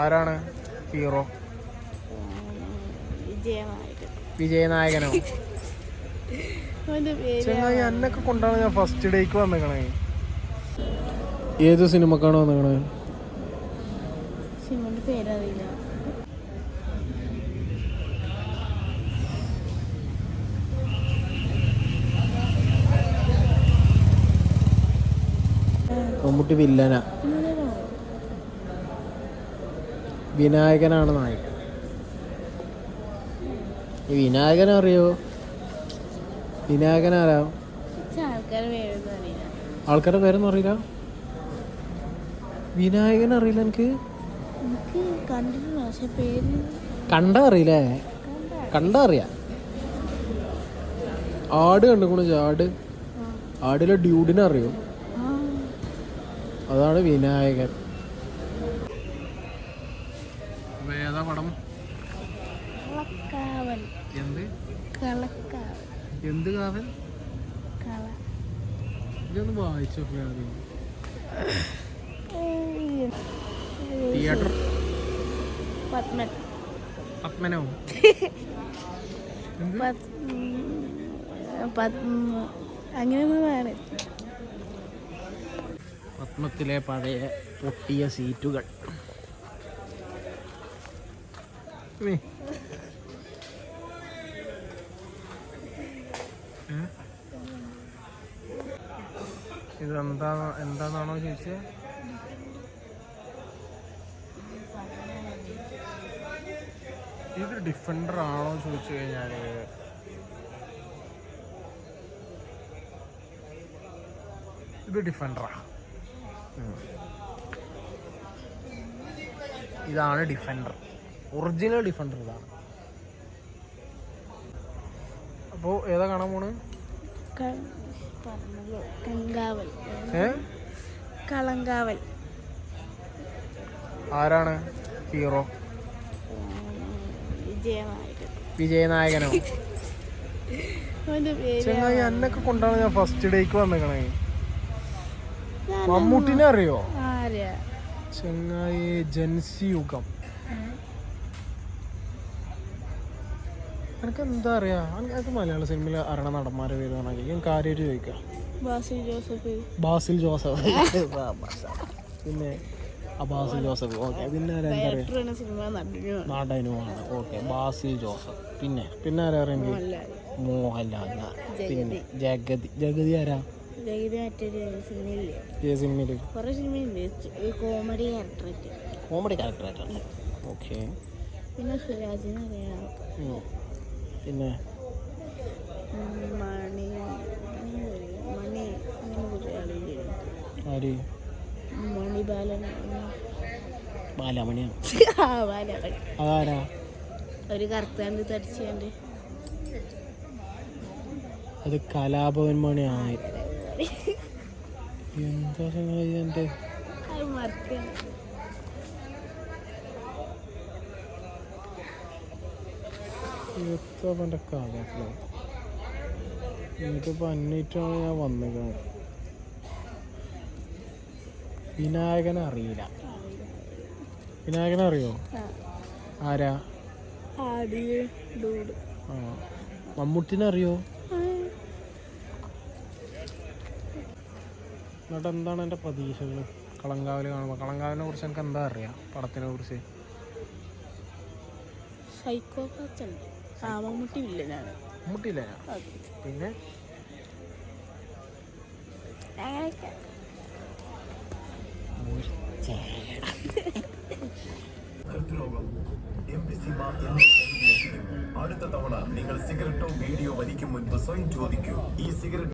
ആരാണ് ഹീറോ? വിജയനായകനോ? ചെങ്ങായി എന്നൊക്കെ കൊണ്ടാണ് ഞാൻ ഫസ്റ്റ് ഡേക്ക് വന്നേക്കണേ. ഏത് സിനിമക്കാണ് വന്നേക്കണേ? സിനിമന്റെ പേരറിയില്ല. മമ്മൂട്ടി വില്ലന. വിനായകനാണ് നായകൻ. ഈ വിനായകൻ അറിയോ? വിനായകൻ ആരാ? ആൾക്കാരുടെ പേരൊന്നും അറിയില്ല. വിനായകൻ അറിയില്ല എനിക്ക് കണ്ട അറിയില്ലേ? കണ്ട അറിയാം. ആട് കണ്ടുകൊണ്ട് ആട്. ആടിലെ ഡ്യൂഡിനെ അറിയും? അതാണ് വിനായകൻ. ഏതാ പടം എന്ത്? എന്ത് കാവൻ കള. ഇതൊന്ന് വായിച്ചു തിയേറ്റർ. പത്മൻ. പത്മനോ? പത്മ പത്മത്തിലെ പഴയ പൊട്ടിയ സീറ്റുകൾ? ഇതെന്താ എന്താണെന്നാണോ ചോദിച്ചത് ഇത് ഡിഫൻഡർ ആണോ ചോദിച്ചു കഴിഞ്ഞാൽ ഇത് ഡിഫൻഡറാ. ഇതാണ് ഡിഫൻഡർ. ഒറിജിനൽ ഡിഫൻഡർ ഇതാണ്. അപ്പോൾ ഏതാ കാണാൻ പോണ്? കളങ്കാവൽ. ആരാണ്? ഹീറോ. വിജയനായകനോ? ചെങ്ങായി എന്നൊക്കെ കൊണ്ടാണ് ഞാൻ ഫസ്റ്റ് ഡേക്ക് വന്നേക്കണേ. മമ്മൂട്ടിനെ അറിയോ? ചെങ്ങായി ജൻസി യുഗം. എനിക്ക് എന്താ അറിയാ എനിക്ക് മലയാള സിനിമയിൽ അറിയണ നടന്മാരെ പേര് പറഞ്ഞാൽ ഞാൻ കാര്യമായിട്ട് ചോദിക്കാം. ബാസിൽ ജോസഫ്. ബാസിൽ ജോസഫ്. പിന്നെ ബാസിൽ ജോസഫ്. ഓക്കെ പിന്നെ നടനുമാണ് ഓക്കെ ബാസിൽ ജോസഫ്. പിന്നെ പിന്നെ ആരാ പറയുന്നത് മോഹൻലാൽ. പിന്നെ ജഗതി. ജഗതി ആരാ? കോമഡി ക്യാരക്ടറായിട്ടാണ് ഓക്കെ. പിന്നെ സുരാജിനെ അറിയാം. പിന്നെ മണി മണി ആര്? മണിബാലൻ. ബാലാമണിയാണ് അതാരാ? ഒരു കറുത്താണ്ട് തടിച്ചാണ്ട്. അത് കലാഭവൻ മണിയാണ് എന്താ എന്റെ എന്റെ കഥ. എനിക്കിപ്പോൾ അന്വേഷിച്ചാണ് ഞാൻ വന്നത്. വിനായകനെ അറിയില്ല. വിനായകനെ അറിയോ? ആരാ? ആ. മമ്മൂട്ടിനെ അറിയോ? എന്നിട്ട് എന്താണ് എന്റെ പ്രതീക്ഷകൾ കളങ്കാവൽ കാണുമ്പോൾ കളങ്കാവിനെ കുറിച്ച് എനിക്ക് എന്താ അറിയാം? പടത്തിനെ കുറിച്ച്. സൈക്കോപാത്ത് ഉണ്ട്. ആ മമ്മൂട്ടി വില്ലനാണ് പിന്നെ? അടുത്ത തവണ നിങ്ങൾ സിഗരറ്റോ വീഡിയോ വലിക്കും മുൻപ് സ്വയം ചോദിക്കൂ. ഈ സിഗരറ്റ്